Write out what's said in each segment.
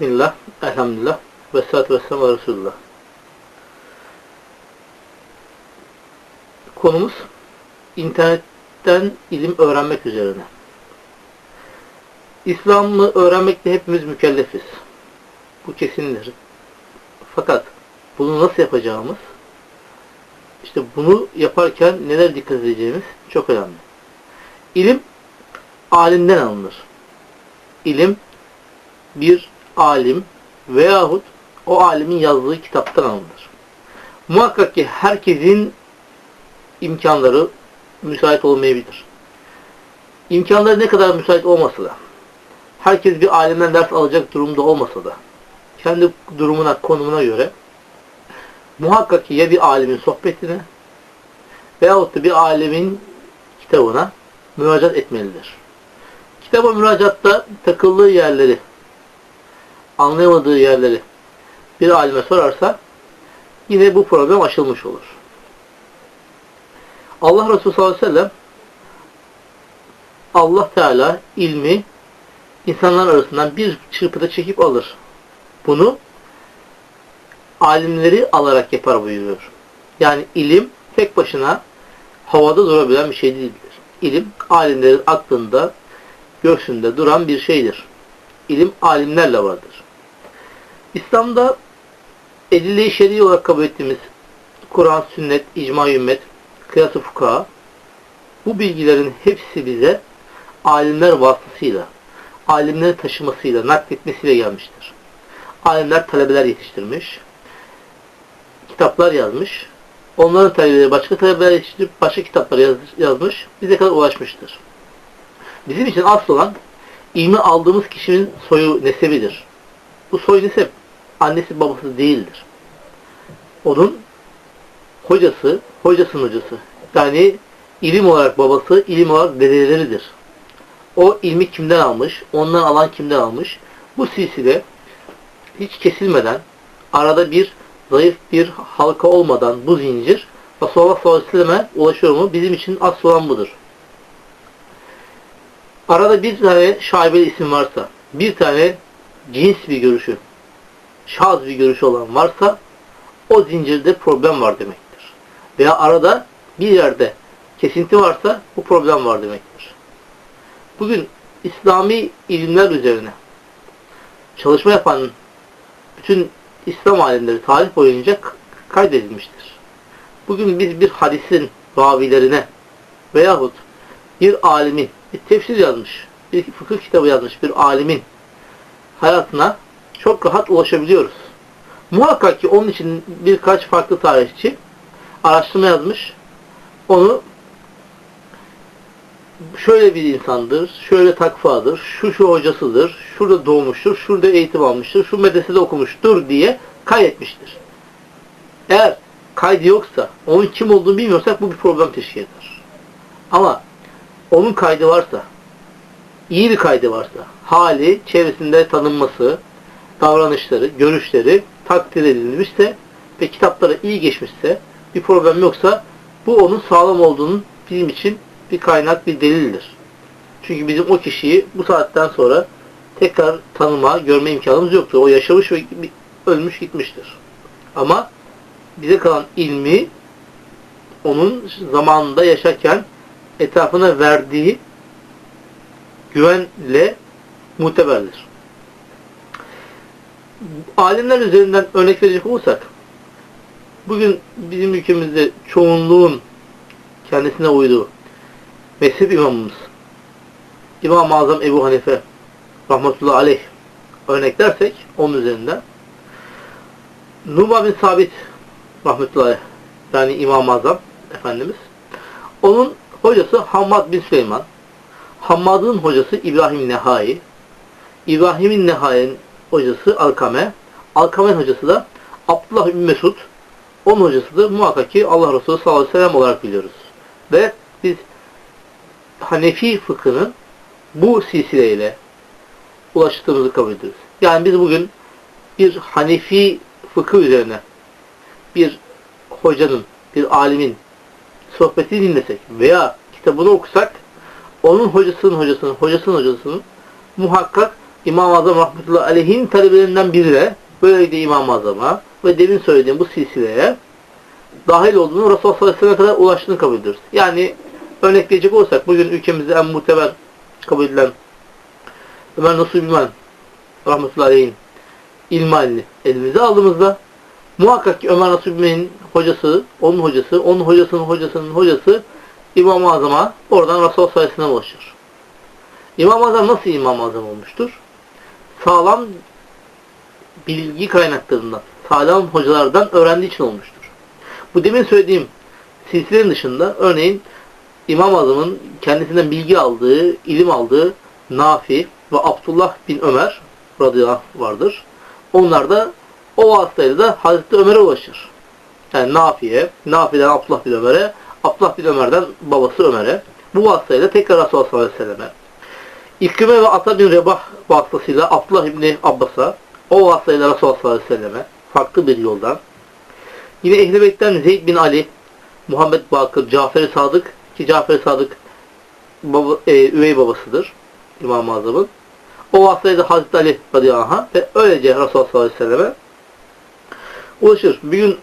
Bismillah, elhamdülillah, ve salatu ve selamu ala Resulullah. Konumuz internetten ilim öğrenmek üzerine. İslam'ı öğrenmekte hepimiz mükellefiz. Bu kesindir. Fakat bunu nasıl yapacağımız, işte bunu yaparken neler dikkat edeceğimiz çok önemli. İlim alimden alınır. İlim bir alim veyahut o alimin yazdığı kitaptan alınır. Muhakkak ki herkesin imkanları müsait olmayabilir. İmkanları ne kadar müsait olmasa da, herkes bir alimden ders alacak durumda olmasa da, kendi durumuna, konumuna göre muhakkak ki ya bir alimin sohbetine veyahut da bir alimin kitabına müracaat etmelidir. Kitaba müracaatta takıldığı yerleri, anlayamadığı yerleri bir alime sorarsa yine bu problem aşılmış olur. Allah Resulü sallallahu aleyhi ve sellem Allah Teala ilmi insanlar arasından bir çırpıda çekip alır. Bunu alimleri alarak yapar buyuruyor. Yani ilim tek başına havada durabilen bir şey değildir. İlim alimlerin aklında, göğsünde duran bir şeydir. İlim alimlerle vardır. İslam'da edille-i şer'i olarak kabul ettiğimiz Kur'an, sünnet, icma ümmet, kıyas-ı fukaha bu bilgilerin hepsi bize alimler vasıtasıyla, alimleri taşımasıyla, nakletmesiyle gelmiştir. Alimler talebeler yetiştirmiş, kitaplar yazmış, onların talebeleri başka talebeler yetiştirip başka kitaplar yaz, yazmış, bize kadar ulaşmıştır. Bizim için asıl olan ilmi aldığımız kişinin soyu nesebidir. Bu soy nesep annesi babası değildir. Onun hocası, hocasının hocası. Yani ilim olarak babası, ilim olarak dedeleridir. O ilmi kimden almış, ondan alan kimden almış. Bu silsile hiç kesilmeden, arada bir zayıf bir halka olmadan bu zincir Resulullah sallallahu aleyhi ve selleme ulaşıyor mu? Bizim için asıl olan budur. Arada bir tane şaibeli isim varsa, bir tane cins bir görüşü, şaz bir görüşü olan varsa o zincirde problem var demektir. Veya arada bir yerde kesinti varsa bu problem var demektir. Bugün İslami ilimler üzerine çalışma yapan bütün İslam alimleri tarih boyunca kaydedilmiştir. Bugün biz bir hadisin ravilerine veyahut bir alimin bir tefsir yazmış, bir fıkıh kitabı yazmış bir alimin hayatına çok rahat ulaşabiliyoruz. Muhakkak ki onun için birkaç farklı tarihçi araştırma yazmış. Onu şöyle bir insandır, şöyle takvadır, şu şu hocasıdır, şurada doğmuştur, şurada eğitim almıştır, şu medresede okumuştur diye kaydetmiştir. Eğer kaydı yoksa, onun kim olduğunu bilmiyorsak bu bir problem teşkil eder. Ama onun kaydı varsa, iyi bir kaydı varsa, hali, çevresinde tanınması, davranışları, görüşleri takdir edilmişse ve kitaplara iyi geçmişse, bir problem yoksa bu onun sağlam olduğunun bizim için bir kaynak, bir delildir. Çünkü bizim o kişiyi bu saatten sonra tekrar tanıma, görme imkanımız yoktur. O yaşamış ve ölmüş gitmiştir. Ama bize kalan ilmi onun zamanında yaşarken etrafına verdiği güvenle muteberdir. Alimler üzerinden örnek verecek olursak bugün bizim ülkemizde çoğunluğun kendisine uyduğu mezhep imamımız İmam-ı Azam Ebu Hanife rahmetullahi aleyh örnek dersek onun üzerinden Numan bin Sabit rahmetullahi yani İmam-ı Azam Efendimiz onun hocası Hammad bin Süleyman Hammad'ın hocası İbrahim Nehai İbrahim'in Nehai'nin hocası Alkame Alkame'nin hocası da Abdullah bin Mesud onun hocası da muhakkak ki Allah Resulü sallallahu aleyhi ve sellem olarak biliyoruz. Ve biz Hanefi fıkhının bu silsileyle ulaştığımızı kabul ediyoruz. Yani biz bugün bir Hanefi fıkıh üzerine bir hocanın, bir alimin sohbetini dinlesek veya kitabını okusak onun hocasının hocasının, hocasının hocasının muhakkak İmam-ı Azam rahmetullahi aleyhin talebelerinden biri de böyleydi İmam-ı Azam'a ve demin söylediğim bu silsileye dahil olduğunu Resulullah sallallahu aleyhi kadar ulaştığını kabul ediyoruz. Yani örnekleyecek olursak bugün ülkemizde en muteber kabul edilen Ömer Nasuh Bilmen rahmetullahi aleyhin ilmalini elimize aldığımızda muhakkak ki Ömer Nasuh Bilmen'in hocası, onun hocası, onun hocasının hocasının hocası İmam-ı Azam'a oradan Resulullah sallallahu aleyhi ulaşır. İmam-ı Azam nasıl İmam-ı Azam olmuştur? Sağlam bilgi kaynaklarından, sağlam hocalardan öğrendiği için olmuştur. Bu demin söylediğim silsilenin dışında örneğin İmam-ı Azam'ın kendisinden bilgi aldığı, ilim aldığı Nafi ve Abdullah bin Ömer radıyallahu anh vardır. Onlar da o vasıtayla da Hazreti Ömer'e ulaşır. Yani Nafi'ye, Nafi'den Abdullah bin Ömer'e, Abdullah bin Ömer'den babası Ömer'e. Bu vasıtayla tekrar Resulullah sallallahu aleyhi ve. İkrime ve Ata bin Rebah vasıtasıyla Abdullah İbni Abbas'a, o vasıtayla Resulullah sallallahu aleyhi ve farklı bir yoldan. Yine Ehl-i Beyt'ten Zeyd bin Ali, Muhammed Bakır, Cafer-i Sadık ki Cafer-i Sadık baba, e, üvey babasıdır İmam-ı Azam'ın. O vasıtayla Hazreti Ali radıyallahu anh ve öylece Resulullah sallallahu aleyhi ve ulaşır. Bir gün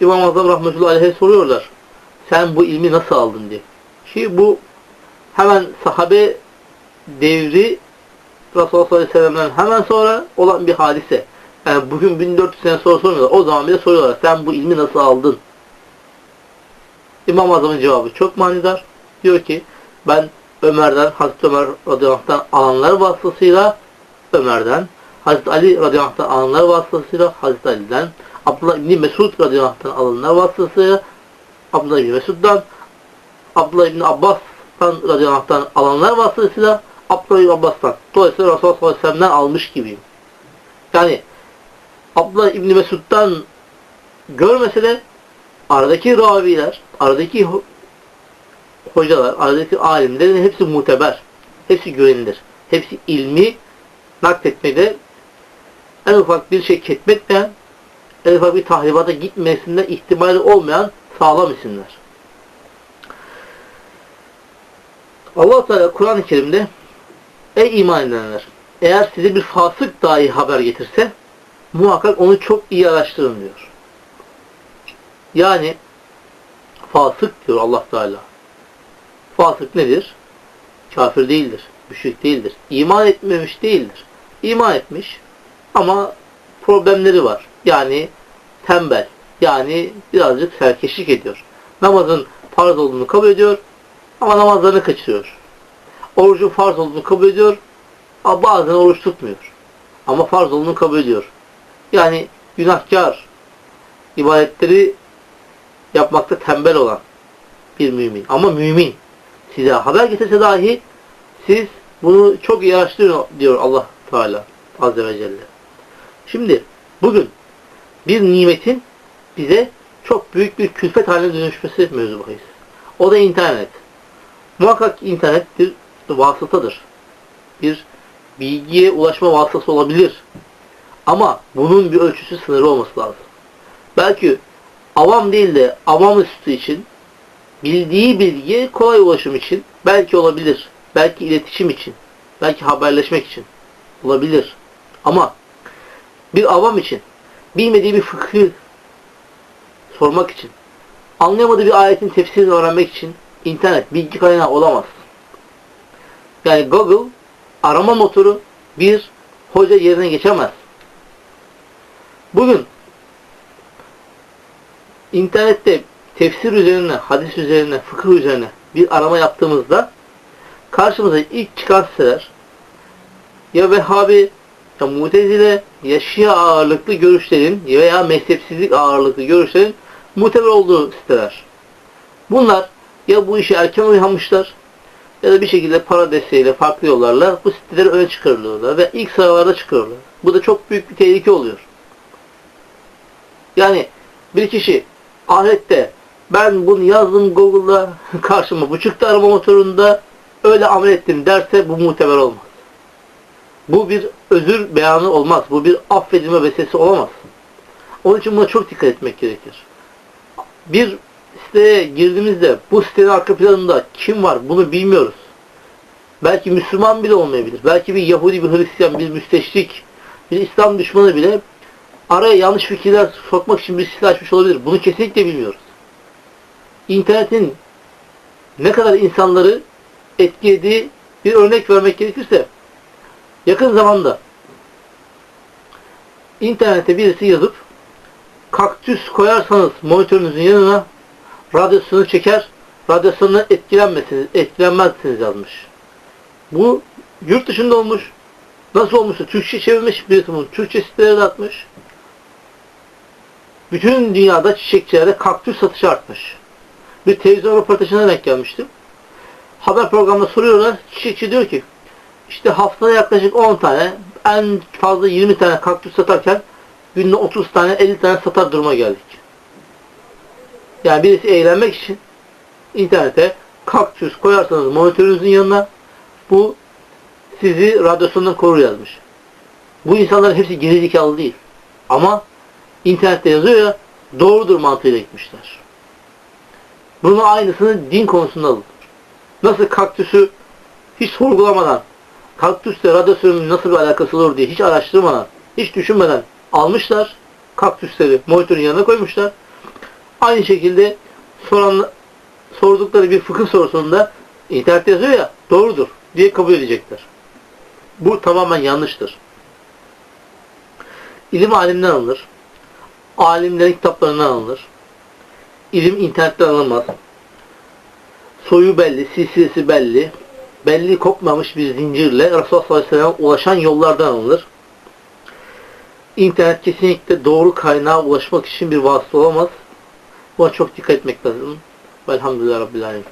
İmam-ı Azam rahmetullahi aleyhe soruyorlar. Sen bu ilmi nasıl aldın diye. Ki bu hemen sahabe devri Resulullah sallallahu aleyhi ve hemen sonra olan bir hadise. Yani bugün 1400 sene sonra sormuyorlar. O zaman bile soruyorlar. Sen bu ilmi nasıl aldın? İmam Azam'ın cevabı çok manidar. Diyor ki ben Ömer'den, Hazreti Ömer radıyallahu alanlar vasıtasıyla Ömer'den, Hazreti Ali radıyallahu alanlar vasıtasıyla Hazreti Ali'den, Abdullah İbni Mesud radıyallahu alanlar vasıtasıyla Abdullah İbni Mesud'dan, Abdullah İbni Abbas'tan radıyallahu alanlar vasıtasıyla Abdullah İbni Abbas'tan. Dolayısıyla Resulullah sallallahu aleyhi ve almış gibiyim. Yani Abdullah İbni Mesud'dan görmese de aradaki raviler, aradaki ho- hocalar, aradaki alimlerin hepsi muteber. Hepsi güvenilir. Hepsi ilmi nakletmede en ufak bir şey ketmetmeyen, en ufak bir tahribata gitmesinden ihtimali olmayan sağlam isimler. allah Teala Kur'an-ı Kerim'de Ey iman edenler! Eğer size bir fasık dahi haber getirse muhakkak onu çok iyi araştırın diyor. Yani fasık diyor Allah Teala. Fasık nedir? Kafir değildir. Müşrik değildir. İman etmemiş değildir. İman etmiş ama problemleri var. Yani tembel. Yani birazcık serkeşlik ediyor. Namazın farz olduğunu kabul ediyor ama namazlarını kaçırıyor. Orucun farz olduğunu kabul ediyor bazen oruç tutmuyor. Ama farz olduğunu kabul ediyor. Yani günahkar, ibadetleri yapmakta tembel olan bir mümin. Ama mümin size haber getirse dahi siz bunu çok iyi araştırın diyor Allah Teala Azze ve Celle. Şimdi bugün bir nimetin bize çok büyük bir külfet haline dönüşmesi mevzu bahis. O da internet. Muhakkak internet bir vasıtadır. Bir bilgiye ulaşma vasıtası olabilir. Ama bunun bir ölçüsü sınırı olması lazım. Belki avam değil de avam üstü için bildiği bilgiye kolay ulaşım için belki olabilir. Belki iletişim için. Belki haberleşmek için. Olabilir. Ama bir avam için bilmediği bir fıkhı sormak için anlayamadığı bir ayetin tefsirini öğrenmek için internet bilgi kaynağı olamaz. Yani Google arama motoru bir hoca yerine geçemez. Bugün internette tefsir üzerine, hadis üzerine, fıkıh üzerine bir arama yaptığımızda karşımıza ilk çıkan siteler ya Vehhabi, ya Mutezile, ya Şia ağırlıklı görüşlerin veya mezhepsizlik ağırlıklı görüşlerin muteber olduğu siteler. Bunlar ya bu işe erken uyanmışlar ya da bir şekilde para desteğiyle farklı yollarla bu siteleri öne çıkarılıyorlar ve ilk sıralarda çıkıyorlar. Bu da çok büyük bir tehlike oluyor. Yani bir kişi ahirette ben bunu yazdım Google'da karşıma bu çıktı arama motorunda öyle amel ettim derse bu muteber olmaz. Bu bir özür beyanı olmaz. Bu bir affedilme vesilesi olamaz. Onun için buna çok dikkat etmek gerekir. Bir siteye girdiğimizde bu sitenin arka planında kim var bunu bilmiyoruz. belki Müslüman bile olmayabilir. Belki bir Yahudi, bir Hristiyan, bir müsteşrik, bir İslam düşmanı bile araya yanlış fikirler sokmak için bir silah açmış olabilir. Bunu kesinlikle bilmiyoruz. İnternetin ne kadar insanları etkilediği bir örnek vermek gerekirse yakın zamanda internete birisi yazıp kaktüs koyarsanız monitörünüzün yanına radyasyonu çeker, radyasyondan etkilenmezsiniz, etkilenmezsiniz yazmış. Bu yurt dışında olmuş. Nasıl olmuşsa Türkçe çevirmiş birisi bunu. Türkçe sitelere de atmış. Bütün dünyada çiçekçilerde kaktüs satışı artmış. Bir televizyon röportajına denk gelmiştim. Haber programında soruyorlar. Çiçekçi diyor ki işte haftada yaklaşık 10 tane en fazla 20 tane kaktüs satarken günde 30 tane 50 tane satar duruma geldik. Yani birisi eğlenmek için internete kaktüs koyarsanız monitörünüzün yanına bu sizi radyasyondan korur yazmış. Bu insanların hepsi gerizekalı değil. Ama internette yazıyor ya doğrudur mantığıyla gitmişler. Bunun aynısını din konusunda alın. Nasıl kaktüsü hiç sorgulamadan kaktüsle radyasyonun nasıl bir alakası olur diye hiç araştırmadan, hiç düşünmeden almışlar. Kaktüsleri monitörün yanına koymuşlar. Aynı şekilde soran, sordukları bir fıkıh sorusunda internette yazıyor ya doğrudur diye kabul edecekler. Bu tamamen yanlıştır. İlim alimden alınır. Alimlerin kitaplarından alınır. İlim internetten alınmaz. Soyu belli, silsilesi belli. Belli kopmamış bir zincirle Resulullah sallallahu aleyhi ve sellem'e ulaşan yollardan alınır. İnternet kesinlikle doğru kaynağa ulaşmak için bir vasıta olamaz. Buna çok dikkat etmek lazım. Velhamdülillah Rabbil Alemin.